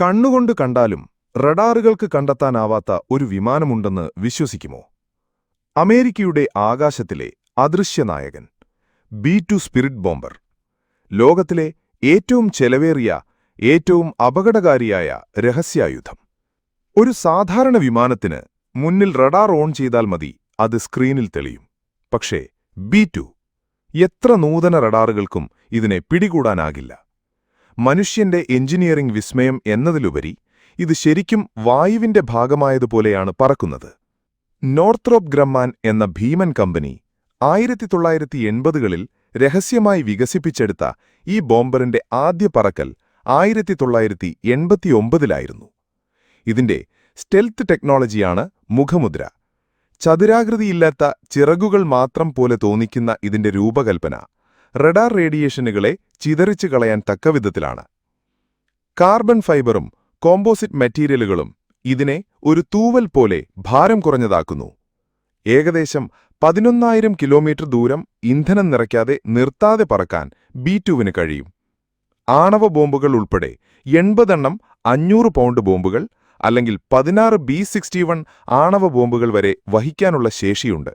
കണ്ണുകൊണ്ട് കണ്ടാലും റഡാറുകൾക്ക് കണ്ടെത്താനാവാത്ത ഒരു വിമാനമുണ്ടെന്ന് വിശ്വസിക്കുമോ? അമേരിക്കയുടെ ആകാശത്തിലെ അദൃശ്യനായകൻ ബി ടു സ്പിരിറ്റ് ബോംബർ ലോകത്തിലെ ഏറ്റവും ചെലവേറിയ ഏറ്റവും അപകടകാരിയായ രഹസ്യായുധം. ഒരു സാധാരണ വിമാനത്തിന് മുന്നിൽ റഡാർ ഓൺ ചെയ്താൽ മതി അത് സ്ക്രീനിൽ തെളിയും. പക്ഷേ ബി എത്ര നൂതന റഡാറുകൾക്കും ഇതിനെ പിടികൂടാനാകില്ല. മനുഷ്യന്റെ എഞ്ചിനീയറിംഗ് വിസ്മയം എന്നതിലുപരി ഇത് ശരിക്കും വായുവിന്റെ ഭാഗമായതുപോലെയാണ് പറക്കുന്നത്. നോർത്രോപ്പ് ഗ്രമ്മാൻ എന്ന ഭീമൻ കമ്പനി ആയിരത്തി തൊള്ളായിരത്തി എൺപതുകളിൽ രഹസ്യമായി വികസിപ്പിച്ചെടുത്ത ഈ ബോംബറിന്റെ ആദ്യ പറക്കൽ ആയിരത്തി തൊള്ളായിരത്തി എൺപത്തിയൊമ്പതിലായിരുന്നു ഇതിന്റെ സ്റ്റെൽത്ത് ടെക്നോളജിയാണ് മുഖമുദ്ര. ചതുരാകൃതിയില്ലാത്ത ചിറകുകൾ മാത്രം പോലെ തോന്നിക്കുന്ന ഇതിന്റെ രൂപകൽപ്പന റഡാർ റേഡിയേഷനുകളെ ചിതറിച്ചു കളയാൻ തക്കവിധത്തിലാണ് കാർബൺ ഫൈബറും കോമ്പോസിറ്റ് മെറ്റീരിയലുകളും ഇതിനെ ഒരു തൂവൽ പോലെ ഭാരം കുറഞ്ഞതാക്കുന്നു. ഏകദേശം പതിനൊന്നായിരം കിലോമീറ്റർ ദൂരം ഇന്ധനം നിറയ്ക്കാതെ നിർത്താതെ പറക്കാൻ ബി ടുവിന് കഴിയും. ആണവ ബോംബുകൾ ഉൾപ്പെടെ എൺപതെണ്ണം അഞ്ഞൂറ് പൗണ്ട് ബോംബുകൾ അല്ലെങ്കിൽ പതിനാറ് ബി സിക്സ്റ്റി വൺ ആണവ ബോംബുകൾ വരെ വഹിക്കാനുള്ള ശേഷിയുണ്ട്.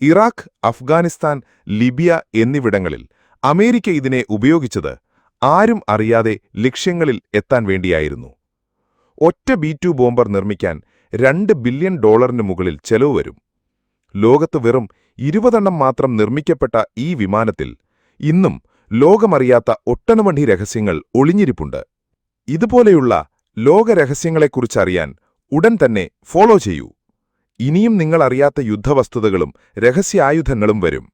ഇറാഖ് അഫ്ഗാനിസ്ഥാൻ ലിബിയ എന്നിവിടങ്ങളിൽ അമേരിക്ക ഇതിനെ ഉപയോഗിച്ചത് ആരും അറിയാതെ ലക്ഷ്യങ്ങളിൽ എത്താൻ വേണ്ടിയായിരുന്നു. ഒറ്റ ബി ടു ബോംബർ നിർമ്മിക്കാൻ രണ്ട് ബില്യൺ ഡോളറിന് മുകളിൽ ചെലവ് വരും. ലോകത്ത് വെറും ഇരുപതെണ്ണം മാത്രം നിർമ്മിക്കപ്പെട്ട ഈ വിമാനത്തിൽ ഇന്നും ലോകമറിയാത്ത ഒട്ടനവണ്ടി രഹസ്യങ്ങൾ ഒളിഞ്ഞിരിപ്പുണ്ട്. ഇതുപോലെയുള്ള ലോകരഹസ്യങ്ങളെക്കുറിച്ചറിയാൻ ഉടൻ തന്നെ ഫോളോ ചെയ്യൂ. ഇനിയും നിങ്ങളറിയാത്ത യുദ്ധവസ്തുതകളും രഹസ്യായുധങ്ങളും വരും